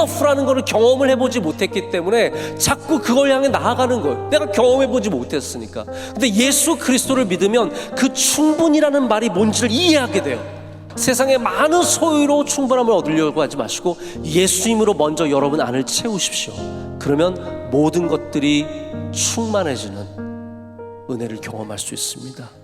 enough라는 거를 경험을 해보지 못했기 때문에 자꾸 그걸 향해 나아가는 거예요. 내가 경험해보지 못했으니까. 근데 예수 그리스도를 믿으면 그 충분이라는 말이 뭔지를 이해하게 돼요. 세상의 많은 소유로 충분함을 얻으려고 하지 마시고 예수님으로 먼저 여러분 안을 채우십시오. 그러면 모든 것들이 충만해지는 은혜를 경험할 수 있습니다.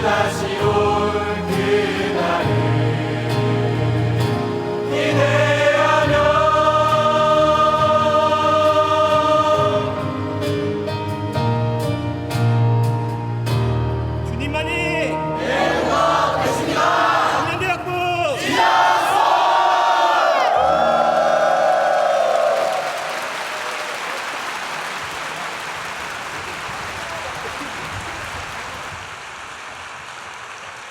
Judas, you.